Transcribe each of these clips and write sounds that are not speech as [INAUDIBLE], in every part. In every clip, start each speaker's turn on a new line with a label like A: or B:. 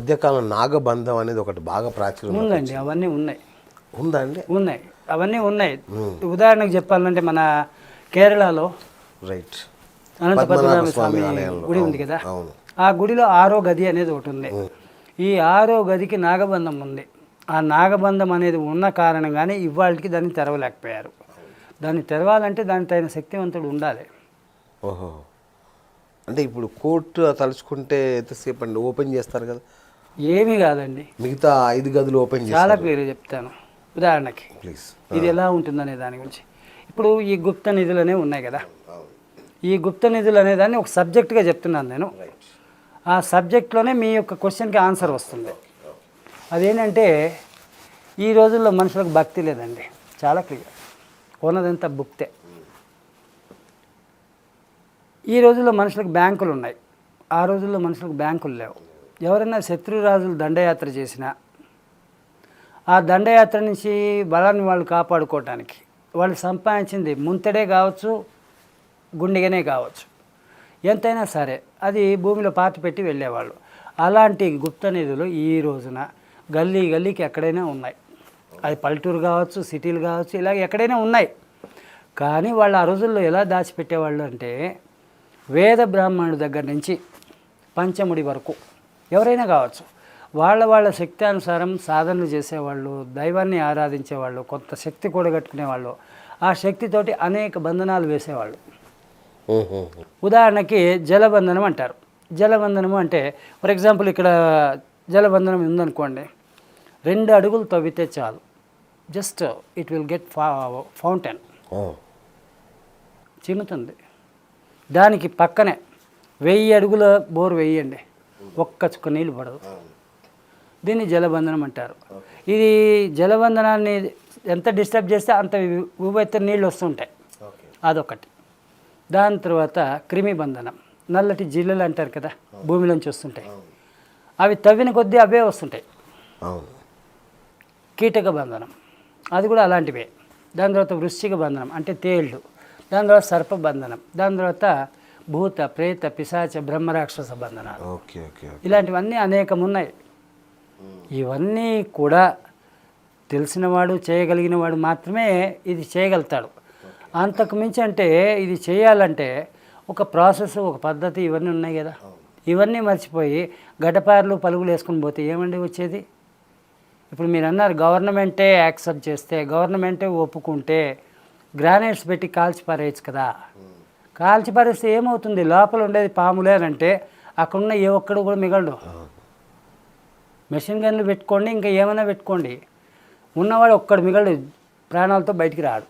A: మధ్యకాలం నాగబంధం అనేది ఒకటి బాగా ప్రాచుర్యం
B: ఉందండి అవన్నీ ఉన్నాయి.
A: ఉందా అండి?
B: ఉన్నాయి. అవన్నీ ఉన్నాయి. ఉదాహరణకు చెప్పాలంటే మన కేరళలో
A: రైట్.
B: అనంత పద్మనాభ
A: స్వామి
B: స్వామి
A: ఆలయంలో.
B: గుడి ఉంది కదా? ఆ గుడిలో ఆరో గది అనేది ఒకటి ఉంది. ఈ ఆరో గదికి నాగబంధం ఉంది. ఆ నాగబంధం అనేది ఉన్న కారణంగానే ఇవాళకి దాన్ని తెరవలేకపోయారు. దాన్ని తెరవాలంటే దాని తగిన శక్తివంతుడు ఉండాలి.
A: ఓహో. అంటే ఇప్పుడు కోర్టు తలుచుకుంటే ఎంతసేపు అండి? ఓపెన్ చేస్తారు కదా?
B: ఏమీ కాదండి.
A: మిగతా ఐదు గదులు ఓపెన్
B: చాలా క్లియర్ చెప్తాను. ఉదాహరణకి
A: ప్లీజ్.
B: ఇది ఎలా ఉంటుందనే దాని గురించి. ఇప్పుడు ఈ గుప్త నిధులు అనేవి ఉన్నాయి కదా. ఈ గుప్త నిధులు అనే దాన్ని ఒక సబ్జెక్ట్గా చెప్తున్నాను నేను. ఆ సబ్జెక్ట్లోనే మీ యొక్క క్వశ్చన్కి ఆన్సర్ వస్తుంది. అదేంటంటే ఈ రోజుల్లో మనుషులకు భక్తి లేదండి. చాలా క్లియర్. ఉన్నదంతా భుక్తే ఈ రోజుల్లో మనుషులకు బ్యాంకులు ఉన్నాయి ఆ రోజుల్లో మనుషులకు బ్యాంకులు లేవు. ఎవరైనా శత్రురాజులు దండయాత్ర చేసినా ఆ దండయాత్ర నుంచి బలాన్ని వాళ్ళు కాపాడుకోవటానికి వాళ్ళు సంపాదించింది ముంతడే కావచ్చు గుండెగానే కావచ్చు. ఎంతైనా సరే అది భూమిలో పాతి పెట్టి వెళ్ళేవాళ్ళు. అలాంటి గుప్త నిధులు ఈ రోజున గల్లీ గల్లీకి ఎక్కడైనా ఉన్నాయి. అది పల్లెటూరు కావచ్చు సిటీలు కావచ్చు ఇలాగ ఎక్కడైనా ఉన్నాయి. కానీ వాళ్ళు ఆ రోజుల్లో ఎలా దాచిపెట్టేవాళ్ళు అంటే వేద బ్రాహ్మణుడి దగ్గర నుంచి పంచముడి వరకు ఎవరైనా కావచ్చు. వాళ్ళ వాళ్ళ శక్తి అనుసారం సాధనలు చేసేవాళ్ళు దైవాన్ని ఆరాధించేవాళ్ళు కొంత శక్తి కూడగట్టుకునేవాళ్ళు. ఆ శక్తితోటి అనేక బంధనాలు వేసేవాళ్ళు. ఉదాహరణకి జలబంధనం అంటారు. జలబంధనం అంటే ఫర్ ఎగ్జాంపుల్ ఇక్కడ జలబంధనం ఉందనుకోండి. రెండు అడుగులు తవ్వితే చాలు. Just it will get fountain. చిమ్ముతుంది. దానికి పక్కనే వెయ్యి అడుగుల బోర్ వేయండి. ఒక్క చుక్క నీళ్ళు పడదు. దీన్ని జలబంధనం అంటారు. ఇది జలబంధనాన్ని ఎంత డిస్టర్బ్ చేస్తే అంత ఉభెత్త నీళ్ళు వస్తుంటాయి. అదొకటి. దాని తర్వాత క్రిమి బంధనం. నల్లటి జిల్లలు అంటారు కదా భూమిలోంచి వస్తుంటాయి. అవి తవ్విన కొద్దీ అవే వస్తుంటాయి. కీటక బంధనం. అది కూడా అలాంటివే. దాని తర్వాత వృశ్చిక బంధనం అంటే తేళ్ళు దాని తర్వాత సర్ప బంధనం. దాని తర్వాత భూత ప్రేత పిశాచ బ్రహ్మరాక్షస బంధనాలు.
A: Okay okay.
B: ఇలాంటివన్నీ అనేకం ఉన్నాయి ఇవన్నీ కూడా తెలిసినవాడు చేయగలిగినవాడు మాత్రమే ఇది చేయగలుగుతాడు. అంతకు మించి అంటే ఇది చేయాలంటే ఒక ప్రాసెస్ ఒక పద్ధతి ఇవన్నీ ఉన్నాయి కదా. ఇవన్నీ మర్చిపోయి గడ్డపారలు పలుగులు వేసుకుని పోతే ఏమండి వచ్చేది? ఇప్పుడు మీరు అన్నారు గవర్నమెంటే యాక్సెప్ట్ చేస్తే గవర్నమెంటే ఒప్పుకుంటే గ్రానైట్స్ పెట్టి కాల్చి పారేయచ్చు కదా. కాల్చి పారేస్తే ఏమవుతుంది? లోపల ఉండేది పాములే అని అంటే అక్కడున్న ఏ ఒక్కడు కూడా మిగలడు. మెషిన్ గన్లు పెట్టుకోండి ఇంకా ఏమైనా పెట్టుకోండి. ఉన్నవాడు ఒక్కడు మిగలడు ప్రాణాలతో బయటికి రాడు.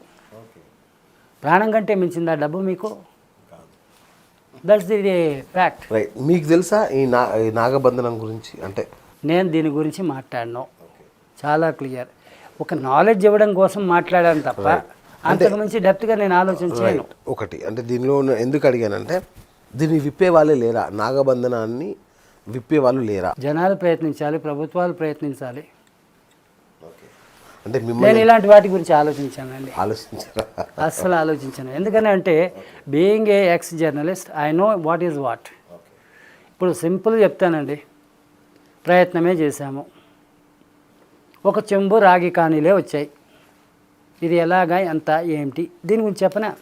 B: ప్రాణం కంటే మించిందా డబ్బు మీకు? దట్స్ ది ఫ్యాక్ట్
A: మీకు తెలుసా ఈ నా ఈ నాగబంధనం గురించి? అంటే
B: నేను దీని గురించి మాట్లాడను. చాలా క్లియర్. ఒక నాలెడ్జ్ ఇవ్వడం కోసం మాట్లాడాను తప్ప అంతకు మించి డెప్త్గా నేను ఆలోచన చేయను
A: ఒకటి. అంటే దీనిలో ఎందుకు అడిగానంటే దీన్ని విప్పే వాళ్ళే లేరా? నాగబంధనాన్ని విప్పే వాళ్ళు లేరా?
B: జనాలు ప్రయత్నించాలి ప్రభుత్వాలు ప్రయత్నించాలి.
A: అంటే
B: నేను ఇలాంటి వాటి గురించి ఆలోచించానండి.
A: ఆలోచించారా?
B: అస్సలు ఆలోచించాను. ఎందుకని అంటే being a ex journalist I know what is what ఇప్పుడు సింపుల్ చెప్తానండి. ప్రయత్నమే చేశాము. ఒక చెంబు రాగి కానీలే వచ్చాయి. ఇది ఎలాగా ఎంత ఏమిటి? దీని గురించి చెప్పనా?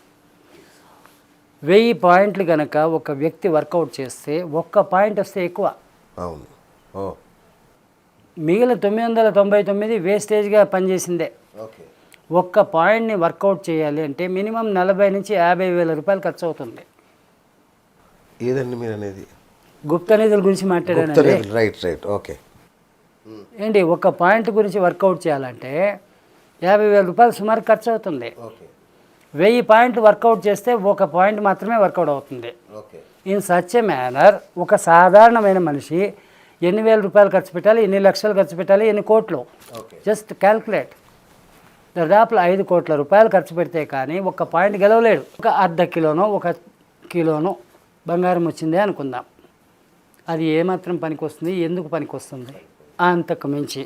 B: వెయ్యి పాయింట్లు కనుక ఒక వ్యక్తి వర్కౌట్ చేస్తే ఒక్క పాయింట్ వస్తే ఎక్కువ.
A: అవును. ఓ.
B: మిగిలిన తొమ్మిది వందల తొంభై తొమ్మిది వేస్టేజ్గా పనిచేసిందే.
A: ఓకే.
B: ఒక్క పాయింట్ని వర్కౌట్ చేయాలి అంటే మినిమం నలభై నుంచి యాభై వేల రూపాయలు ఖర్చు అవుతుంది
A: ఏదండి మీరు అనేది
B: గుప్త నిధుల గురించి మాట్లాడానండి.
A: Right right. ఓకే.
B: ఏంటి ఒక పాయింట్ గురించి వర్కౌట్ చేయాలంటే యాభై వేల రూపాయలు సుమారు ఖర్చు అవుతుంది వెయ్యి పాయింట్లు వర్కౌట్ చేస్తే ఒక పాయింట్ మాత్రమే వర్కౌట్ అవుతుంది. ఇన్ సచ్ ఎ మేనర్ ఒక సాధారణమైన మనిషి ఎన్ని వేల రూపాయలు ఖర్చు పెట్టాలి ఎన్ని లక్షలు ఖర్చు పెట్టాలి ఎన్ని కోట్లు? Just calculate. దాదాపులో ఐదు కోట్ల రూపాయలు ఖర్చు పెడితే కానీ ఒక పాయింట్ గెలవలేడు. ఒక అర్ధ కిలోనో ఒక కిలోనో బంగారం వచ్చిందే అనుకుందాం. అది ఏమాత్రం పనికి వస్తుంది ఎందుకు పనికి వస్తుంది అంతకు మించి.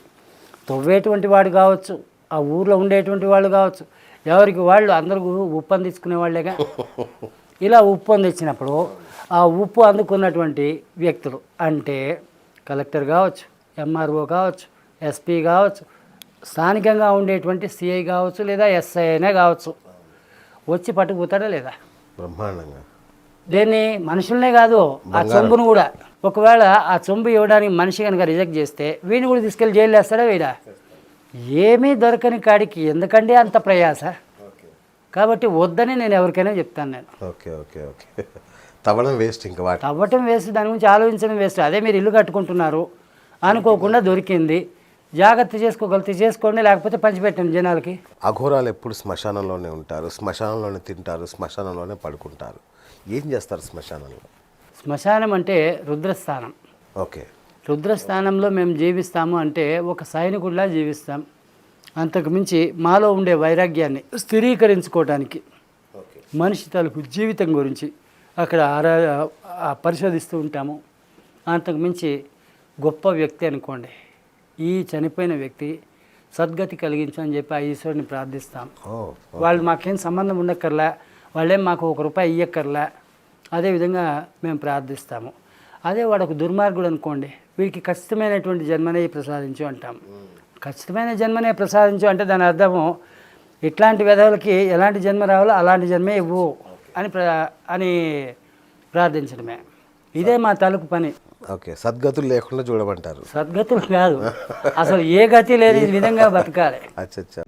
B: తవ్వేటువంటి వాడు కావచ్చు. ఆ ఊర్లో ఉండేటువంటి వాళ్ళు కావచ్చు. ఎవరికి వాళ్ళు అందరూ ఉప్పు అందించుకునే వాళ్ళేగా. [LAUGHS] ఇలా ఉప్పు అందించినప్పుడు ఆ ఉప్పు అందుకున్నటువంటి వ్యక్తులు అంటే కలెక్టర్ కావచ్చు ఎంఆర్ఓ కావచ్చు ఎస్పీ కావచ్చు స్థానికంగా ఉండేటువంటి సిఐ కావచ్చు లేదా ఎస్ఐ అయినా కావచ్చు. వచ్చి పట్టుకుపోతాడా లేదా?
A: బ్రహ్మాండంగా.
B: దేన్ని? మనుషులనే కాదు ఆ చొంబును కూడా. ఒకవేళ ఆ చొంబు ఇవ్వడానికి మనిషి కనుక రిజెక్ట్ చేస్తే వీడిని కూడా తీసుకెళ్ళి జైలు వేస్తాడా వీడా? ఏమీ దొరకని కాడికి ఎందుకండి అంత ప్రయాస? కాబట్టి వద్దని నేను ఎవరికైనా చెప్తాను నేను.
A: Okay okay okay. తవ్వడం వేస్ట్ ఇంకా వాటి
B: తవ్వటం వేస్ట్ దాని గురించి ఆలోచించడం వేస్ట్. అదే మీరు ఇల్లు కట్టుకుంటున్నారు. అనుకోకుండా దొరికింది. జాగ్రత్త చేసుకోగలిగితే చేసుకోండి లేకపోతే పంచిపెట్టండి జనాలకి.
A: అఘోరాలు ఎప్పుడు శ్మశానంలోనే ఉంటారు శ్మశానంలోనే తింటారు శ్మశానంలోనే పడుకుంటారు. ఏం చేస్తారు శ్మశానంలో?
B: శ్మశానం అంటే రుద్రస్థానం.
A: ఓకే.
B: రుద్రస్థానంలో మేము జీవిస్తాము అంటే ఒక సైనికుడిలా జీవిస్తాం. అంతకు మించి మాలో ఉండే వైరాగ్యాన్ని స్థిరీకరించుకోవడానికి
A: ఓకే.
B: మనిషి తాలూకు జీవితం గురించి అక్కడ ఆరా పరిశోధిస్తూ ఉంటాము. అంతకు మించి గొప్ప వ్యక్తి అనుకోండి. ఈ చనిపోయిన వ్యక్తి సద్గతి కలిగించు అని చెప్పి ఆ ఈశ్వరుని ప్రార్థిస్తాం. వాళ్ళు మాకేం సంబంధం ఉండక్కర్లా వాళ్ళేం మాకు ఒక రూపాయి ఇయ్యక్కర్లా అదేవిధంగా మేము ప్రార్థిస్తాము. అదే వాడు ఒక దుర్మార్గుడు అనుకోండి. వీడికి ఖచ్చితమైనటువంటి జన్మనే ప్రసాదించు అంటాం. ఖచ్చితమైన జన్మనే ప్రసాదించు అంటే దాని అర్థము ఇట్లాంటి విధవులకి ఎలాంటి జన్మ రావాలో అలాంటి జన్మే ఇవ్వు అని ప్ర అని ప్రార్థించడమే. ఇదే మా తలుపు పని.
A: ఓకే సద్గతులు లేకుండా చూడమంటారు.
B: సద్గతులు కాదు. అసలు ఏ గతి లేని విధంగా బతకాలి.
A: అచ్చచ్చా.